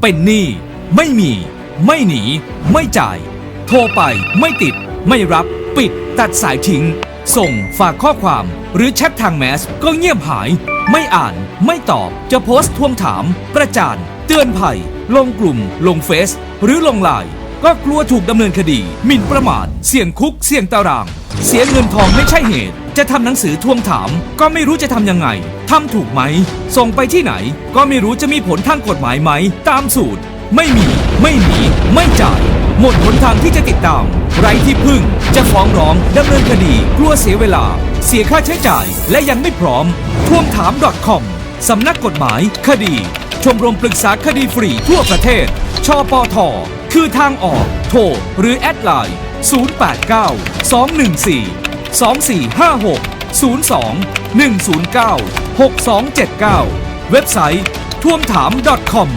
เป็นหนี้ไม่มี ไม่หนี ไม่จ่าย โทรไปไม่ติด ไม่รับปิด ตัดสายทิ้ง ส่งฝากข้อความ หรือแชททางแมส ก็เงียบหาย ไม่อ่าน ไม่ตอบ จะโพสต์ทวงถาม ประจาน เตือนภัย ลงกลุ่ม ลงเฟซ หรือลงไลน์ก็กลัวถูกดำเนินคดี หมิ่นประมาท เสี่ยงคุก เสี่ยงตาราง เสียเงินทองไม่ใช่เหตุ จะทำหนังสือทวงถาม ก็ไม่รู้จะทำยังไงทำถูกไหม ส่งไปที่ไหน ก็ไม่รู้จะมีผลทางกฎหมายไหม ตามสูตร ไม่มี ไม่หนีไม่จ่าย หมดหนทางที่จะติดตาม ไร้ที่พึ่ง จะฟ้องร้องดำเนินคดี กลัวเสียเวลา เสียค่าใช้จ่าย และยังไม่พร้อมทวงถาม .com สำนักกฎหมาย คดี ชมรมปรึกษาคดีฟรีทั่วประเทศชปทคือทางออก โทรหรือแอดไลน์089 214 2456 02 109 6279 เว็บไซต์ท่วมถาม .com